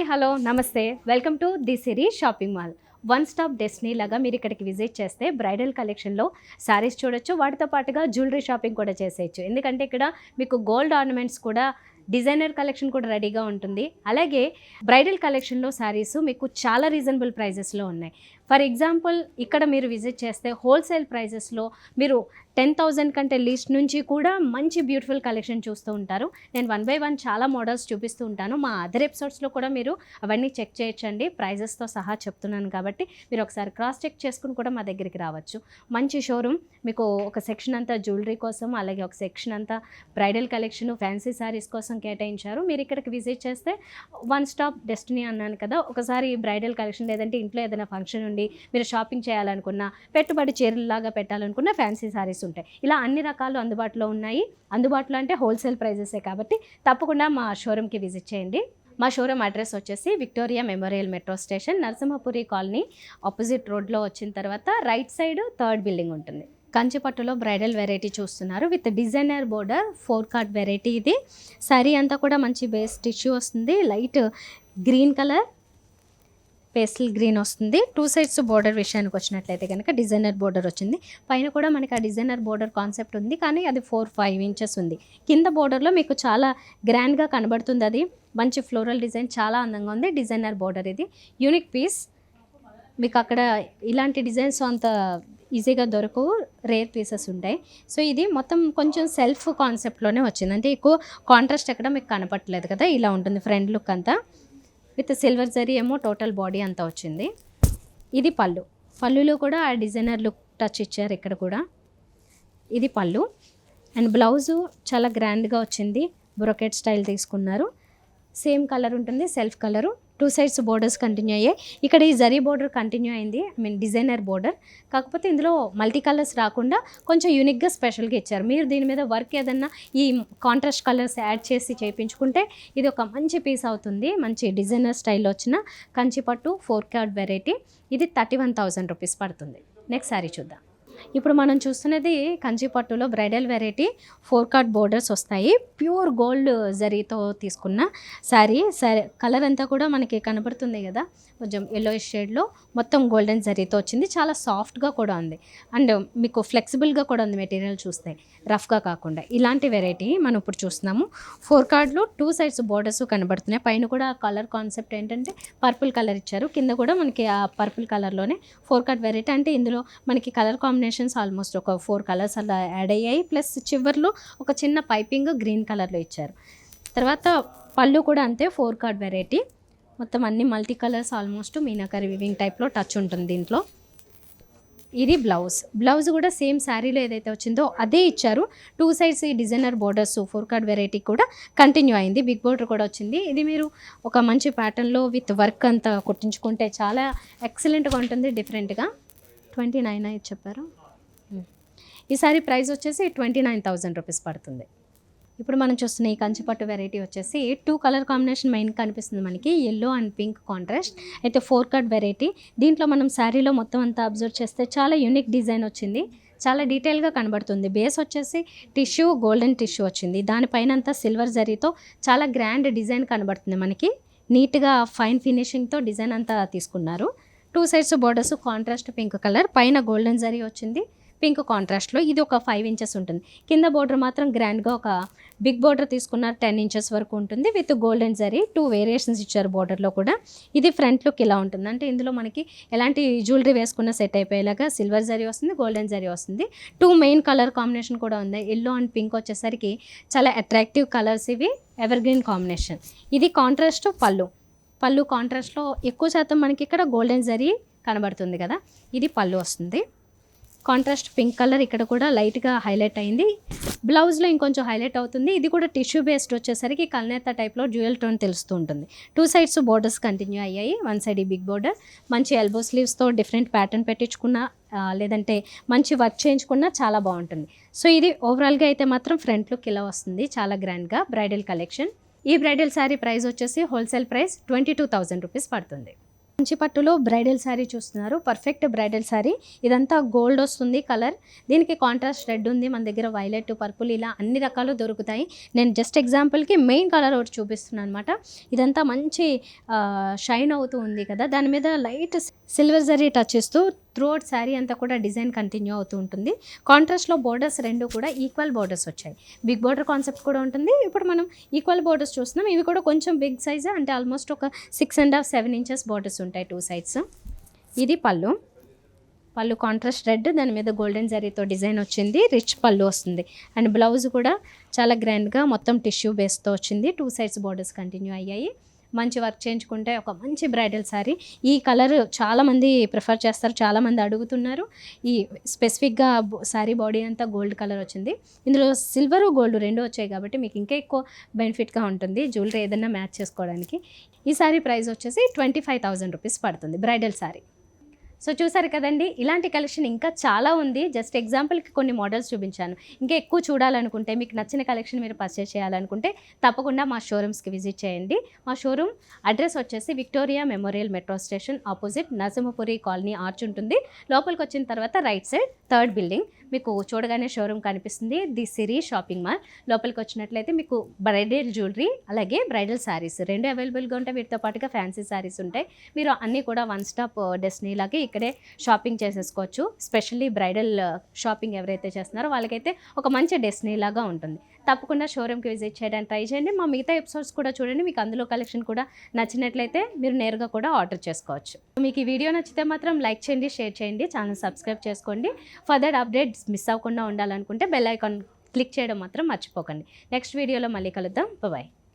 Hi hello నమస్తే. Welcome to the Siri shopping mall. One stop destiny లాగా మీరు ఇక్కడికి విజిట్ చేస్తే బ్రైడల్ కలెక్షన్లో శారీస్ చూడొచ్చు వాటితో పాటుగా జ్యువెలరీ షాపింగ్ కూడా చేసేయచ్చు. ఎందుకంటే ఇక్కడ మీకు గోల్డ్ ఆర్నమెంట్స్ కూడా డిజైనర్ కలెక్షన్ కూడా రెడీగా ఉంటుంది. అలాగే బ్రైడల్ కలెక్షన్లో శారీస్ మీకు చాలా రీజనబుల్ ప్రైజెస్లో ఉన్నాయి. ఫర్ ఎగ్జాంపుల్ ఇక్కడ మీరు విజిట్ చేస్తే హోల్సేల్ ప్రైజెస్లో మీరు టెన్ థౌజండ్ కంటే లీస్ట్ నుంచి కూడా మంచి బ్యూటిఫుల్ కలెక్షన్ చూస్తూ ఉంటారు. నేను వన్ బై వన్ చాలా మోడల్స్ చూపిస్తూ ఉంటాను. మా అదర్ ఎపిసోడ్స్లో కూడా మీరు అవన్నీ చెక్ చేయొచ్చండి. ప్రైజెస్తో సహా చెప్తున్నాను కాబట్టి మీరు ఒకసారి క్రాస్ చెక్ చేసుకుని కూడా మా దగ్గరికి రావచ్చు. మంచి షోరూమ్. మీకు ఒక సెక్షన్ అంతా జ్యువెలరీ కోసం అలాగే ఒక సెక్షన్ అంతా బ్రైడల్ కలెక్షన్ ఫ్యాన్సీ శారీస్ కోసం కేటాయించారు. మీరు ఇక్కడికి విజిట్ చేస్తే వన్ స్టాప్ డెస్టినీ అన్నాను కదా ఒకసారి బ్రైడల్ కలెక్షన్ లేదంటే ఇంట్లో ఏదైనా ఫంక్షన్ ఉండి మీరు షాపింగ్ చేయాలనుకున్నా పెట్టుబడి చీరలాగా పెట్టాలనుకున్న ఫ్యాన్సీ శారీస్ ఉంటాయి. ఇలా అన్ని రకాలు అందుబాటులో ఉన్నాయి. అందుబాటులో అంటే హోల్సేల్ ప్రైజెసే కాబట్టి తప్పకుండా మా షోరూమ్కి విజిట్ చేయండి. మా షోరూమ్ అడ్రస్ వచ్చేసి Victoria Memorial metro station Narasimhapuri colony. Opposite రోడ్లో వచ్చిన తర్వాత రైట్ సైడ్ థర్డ్ బిల్డింగ్ ఉంటుంది. కంచిపట్టులో బ్రైడల్ వెరైటీ చూస్తున్నారు. With designer border four card variety ఇది. శారీ అంతా కూడా మంచి బేస్ టిష్యూ వస్తుంది. Light green colour pastel green వస్తుంది. టూ సైడ్స్ బోర్డర్ విషయానికి వచ్చినట్లయితే కనుక డిజైనర్ బోర్డర్ వచ్చింది. పైన కూడా మనకి ఆ డిజైనర్ బోర్డర్ కాన్సెప్ట్ ఉంది. కానీ అది ఫోర్ ఫైవ్ ఇంచెస్ ఉంది. కింద బోర్డర్లో మీకు చాలా గ్రాండ్గా కనబడుతుంది అది. మంచి ఫ్లోరల్ డిజైన్ చాలా అందంగా ఉంది డిజైనర్ బోర్డర్ ఇది. యూనిక్ పీస్ మీకు అక్కడ ఇలాంటి డిజైన్స్ అంత ఈజీగా దొరకవు. రేర్ పీసెస్ ఉంటాయి. సో ఇది మొత్తం కొంచెం సెల్ఫ్ కాన్సెప్ట్లోనే వచ్చింది. అంటే ఎక్కువ కాంట్రాస్ట్ ఎక్కడ మీకు కనపట్లేదు కదా. ఇలా ఉంటుంది. ఫ్రంట్ లుక్ అంతా. విత్ సిల్వర్ జరీ ఏమో టోటల్ బాడీ అంతా వచ్చింది. ఇది పళ్ళు. పళ్ళులో కూడా ఆ డిజైనర్ లుక్ టచ్ ఇచ్చారు ఇక్కడ కూడా. ఇది పళ్ళు. అండ్ బ్లౌజు చాలా గ్రాండ్గా వచ్చింది. బ్రొకెట్ స్టైల్ తీసుకున్నారు. సేమ్ కలర్ ఉంటుంది self colour. Two sides borders continue అయ్యాయి. ఇక్కడ ఈ జరీ బోర్డర్ కంటిన్యూ అయింది. ఐ మీన్ డిజైనర్ బోర్డర్ కాకపోతే ఇందులో మల్టీ కలర్స్ రాకుండా కొంచెం యూనిక్గా స్పెషల్గా ఇచ్చారు. మీరు దీని మీద వర్క్ ఏదన్నా ఈ కాంట్రాస్ట్ కలర్స్ యాడ్ చేసి చేయించుకుంటే ఇది ఒక మంచి పీస్ అవుతుంది. మంచి డిజైనర్ స్టైల్లో వచ్చిన కంచిపట్టు ఫోర్ కార్డ్ వెరైటీ ఇది థర్టీ వన్ థౌజండ్ రూపీస్ పడుతుంది. నెక్స్ట్ శారీ చూద్దాం. ఇప్పుడు మనం చూస్తున్నది కంచిపట్టులో bridal variety four card borders వస్తాయి. ప్యూర్ గోల్డ్ జరీతో తీసుకున్న శారీ. సరే కలర్ అంతా కూడా మనకి కనబడుతుంది కదా? కొంచెం ఎల్లో షేడ్లో మొత్తం గోల్డెన్ జరీతో వచ్చింది. చాలా సాఫ్ట్గా కూడా ఉంది. అండ్ మీకు ఫ్లెక్సిబుల్గా కూడా ఉంది మెటీరియల్ చూస్తే. రఫ్గా కాకుండా. ఇలాంటి వెరైటీ మనం ఇప్పుడు చూస్తున్నాము. ఫోర్ కార్డ్లో టూ సైడ్స్ బోర్డర్స్ కనబడుతున్నాయి. పైన కూడా కలర్ కాన్సెప్ట్ ఏంటంటే పర్పుల్ కలర్ ఇచ్చారు. కింద కూడా మనకి ఆ పర్పుల్ కలర్లోనే ఫోర్ కార్డ్ వెరైటీ. అంటే ఇందులో మనకి కలర్ కాంబినేషన్ కాంబినేషన్స్ ఆల్మోస్ట్ ఒక ఫోర్ కలర్స్ అలా యాడ్ అయ్యాయి. ప్లస్ చివర్లో ఒక చిన్న పైపింగ్ గ్రీన్ కలర్లో ఇచ్చారు. తర్వాత పళ్ళు కూడా అంతే ఫోర్ కార్డ్ వెరైటీ మొత్తం అన్ని multi colours almost meenakari weaving టైప్లో టచ్ ఉంటుంది దీంట్లో. ఇది బ్లౌజ్ బ్లౌజ్ కూడా సేమ్ శారీలో ఏదైతే వచ్చిందో అదే ఇచ్చారు. టూ సైడ్స్ ఈ designer borders four card variety కూడా కంటిన్యూ అయింది. బిగ్ బోర్డర్ కూడా వచ్చింది. ఇది మీరు ఒక మంచి ప్యాటర్న్లో విత్ వర్క్ అంతా కుట్టించుకుంటే చాలా ఎక్సలెంట్గా ఉంటుంది డిఫరెంట్గా ట్వంటీ నైన్ అయితే చెప్పారు. ఈ సారీ ప్రైస్ వచ్చేసి ట్వంటీ నైన్ థౌజండ్ రూపీస్ పడుతుంది. ఇప్పుడు మనం చూస్తున్న ఈ కంచిపట్టు వెరైటీ వచ్చేసి టూ కలర్ కాంబినేషన్ మెయిన్ కనిపిస్తుంది మనకి ఎల్లో అండ్ పింక్ కాంట్రాస్ట్ అయితే ఫోర్ కట్ వెరైటీ దీంట్లో మనం శారీలో మొత్తం అంతా అబ్జర్వ్ చేస్తే చాలా యూనిక్ డిజైన్ వచ్చింది. చాలా డీటెయిల్గా కనబడుతుంది. బేస్ వచ్చేసి టిష్యూ గోల్డెన్ టిష్యూ వచ్చింది. దానిపైన అంతా సిల్వర్ జరీతో చాలా గ్రాండ్ డిజైన్ కనబడుతుంది మనకి. నీట్గా ఫైన్ ఫినిషింగ్తో డిజైన్ అంతా తీసుకున్నారు. Two sides borders contrast pink colour పైన గోల్డెన్ జరీ వచ్చింది. పింక్ కాంట్రాస్ట్లో ఇది ఒక ఫైవ్ ఇంచెస్ ఉంటుంది. కింద బోర్డర్ మాత్రం గ్రాండ్గా ఒక బిగ్ బోర్డర్ తీసుకున్నారు టెన్ ఇంచెస్ వరకు ఉంటుంది. With golden zari two variations ఇచ్చారు బోర్డర్లో కూడా. ఇది ఫ్రంట్ లుక్ ఇలా ఉంటుంది. అంటే ఇందులో మనకి ఎలాంటి జ్యువెలరీ వేసుకున్న సెట్ అయిపోయేలాగా సిల్వర్ జరీ వస్తుంది గోల్డెన్ జరీ వస్తుంది. టూ మెయిన్ కలర్ కాంబినేషన్ కూడా ఉంది. ఎల్లో అండ్ పింక్ వచ్చేసరికి చాలా అట్రాక్టివ్ కలర్స్ ఇవి. Evergreen combination. ఇది కాంట్రాస్ట్ పళ్ళు. పళ్ళు కాంట్రాస్ట్లో ఎక్కువ శాతం మనకి ఇక్కడ గోల్డెన్ జరీ కనబడుతుంది కదా. ఇది పళ్ళు వస్తుంది. కాంట్రాస్ట్ పింక్ కలర్ ఇక్కడ కూడా లైట్గా హైలైట్ అయింది. బ్లౌజ్లో ఇంకొంచెం హైలైట్ అవుతుంది. ఇది కూడా టిష్యూ బేస్డ్ వచ్చేసరికి కల్నేత టైప్లో డ్యూయల్ టోన్ తెలుస్తూ ఉంటుంది. టూ సైడ్స్ బోర్డర్స్ కంటిన్యూ అయ్యాయి. వన్ సైడ్ ఈ బిగ్ బోర్డర్ మంచి ఎల్బో స్లీవ్స్తో డిఫరెంట్ ప్యాటర్న్ పెట్టించుకున్న లేదంటే మంచి వర్క్ చేయించుకున్నా చాలా బాగుంటుంది. సో ఇది ఓవరాల్గా అయితే మాత్రం ఫ్రంట్ లుక్ ఇలా వస్తుంది. చాలా గ్రాండ్గా బ్రైడల్ కలెక్షన్ ఈ బ్రైడల్ శారీ ప్రైస్ వచ్చేసి wholesale price twenty two thousand rupees పడుతుంది. మంచి పట్టులో బ్రైడల్ శారీ చూస్తున్నారు. Perfect bridal sari. ఇదంతా గోల్డ్ వస్తుంది కలర్. దీనికి కాంట్రాస్ట్ రెడ్ ఉంది. మన దగ్గర వైలెట్ పర్పుల్ ఇలా అన్ని రకాలు దొరుకుతాయి. నేను జస్ట్ ఎగ్జాంపుల్కి మెయిన్ కలర్ ఒకటి చూపిస్తున్నాను అనమాట ఇదంతా మంచి షైన్ అవుతూ ఉంది కదా. దాని మీద లైట్ సిల్వర్ జరీ టచ్ ఇస్తూ త్రూఅవుట్ శారీ అంతా కూడా డిజైన్ కంటిన్యూ అవుతూ ఉంటుంది. కాంట్రాస్ట్లో బోర్డర్స్ రెండు కూడా ఈక్వల్ బోర్డర్స్ వచ్చాయి. బిగ్ బోర్డర్ కాన్సెప్ట్ కూడా ఉంటుంది. ఇప్పుడు మనం ఈక్వల్ బోర్డర్స్ చూస్తున్నాం. ఇవి కూడా కొంచెం బిగ్ సైజ్ అంటే ఆల్మోస్ట్ ఒక six and half seven inches borders ఉంటాయి టూ సైడ్స్. ఇది పళ్ళు. పళ్ళు కాంట్రాస్ట్ రెడ్ దాని మీద గోల్డెన్ జరీతో డిజైన్ వచ్చింది. రిచ్ పళ్ళు వస్తుంది. అండ్ బ్లౌజ్ కూడా చాలా గ్రాండ్గా మొత్తం టిష్యూ బేస్తో వచ్చింది. టూ సైడ్స్ బోర్డర్స్ కంటిన్యూ అయ్యాయి. మంచి వర్క్ చేయించుకుంటే ఒక మంచి బ్రైడల్ శారీ. ఈ కలర్ చాలామంది ప్రిఫర్ చేస్తారు చాలామంది అడుగుతున్నారు. ఈ స్పెసిఫిక్గా శారీ బాడీ అంతా గోల్డ్ కలర్ వచ్చింది. ఇందులో సిల్వరు గోల్డ్ రెండు వచ్చాయి కాబట్టి మీకు ఇంకా ఎక్కువ బెనిఫిట్గా ఉంటుంది జ్యువెలరీ ఏదైనా మ్యాచ్ చేసుకోవడానికి. ఈ శారీ ప్రైస్ వచ్చేసి ట్వంటీ ఫైవ్ థౌజండ్ రూపీస్ పడుతుంది బ్రైడల్ శారీ. సో చూసారు కదండి ఇలాంటి కలెక్షన్ ఇంకా చాలా ఉంది. జస్ట్ ఎగ్జాంపుల్కి కొన్ని మోడల్స్ చూపించాను. ఇంకా ఎక్కువ చూడాలనుకుంటే మీకు నచ్చిన కలెక్షన్ మీరు పర్చేస్ చేయాలనుకుంటే తప్పకుండా మా షోరూమ్స్కి విజిట్ చేయండి. మా షోరూమ్ అడ్రస్ వచ్చేసి Victoria Memorial metro station opposite Narasimhapuri colony arch ఉంటుంది. లోపలికి వచ్చిన తర్వాత రైట్ సైడ్ థర్డ్ బిల్డింగ్. మీకు చూడగానే షోరూమ్ కనిపిస్తుంది. The Siri shopping mall. లోపలికి వచ్చినట్లయితే మీకు బ్రైడల్ జ్యువెలరీ అలాగే బ్రైడల్ శారీస్ రెండు అవైలబుల్గా ఉంటాయి. వీటితో పాటుగా ఫ్యాన్సీ శారీస్ ఉంటాయి. మీరు అన్నీ కూడా వన్ స్టాప్ డెస్టినీ లాగే ఇక్కడే షాపింగ్ చేసేసుకోవచ్చు. స్పెషల్లీ బ్రైడల్ షాపింగ్ ఎవరైతే చేస్తున్నారో వాళ్ళకైతే ఒక మంచి డెస్టినీ లాగా ఉంటుంది. తప్పకుండా షోరూమ్కి విజిట్ చేయడానికి ట్రై చేయండి. మా మిగతా ఎపిసోడ్స్ కూడా చూడండి. మీకు అందులో కలెక్షన్ కూడా నచ్చినట్లయితే మీరు నేరుగా కూడా ఆర్డర్ చేసుకోవచ్చు. మీకు ఈ వీడియో నచ్చితే మాత్రం లైక్ చేయండి షేర్ చేయండి ఛానల్ సబ్స్క్రైబ్ చేసుకోండి. ఫర్దర్ అప్డేట్స్ మిస్ అవ్వకుండా ఉండాలనుకుంటే బెల్ ఐకాన్ క్లిక్ చేయడం మాత్రం మర్చిపోకండి. నెక్స్ట్ వీడియోలో మళ్ళీ కలుద్దాం. బాయ్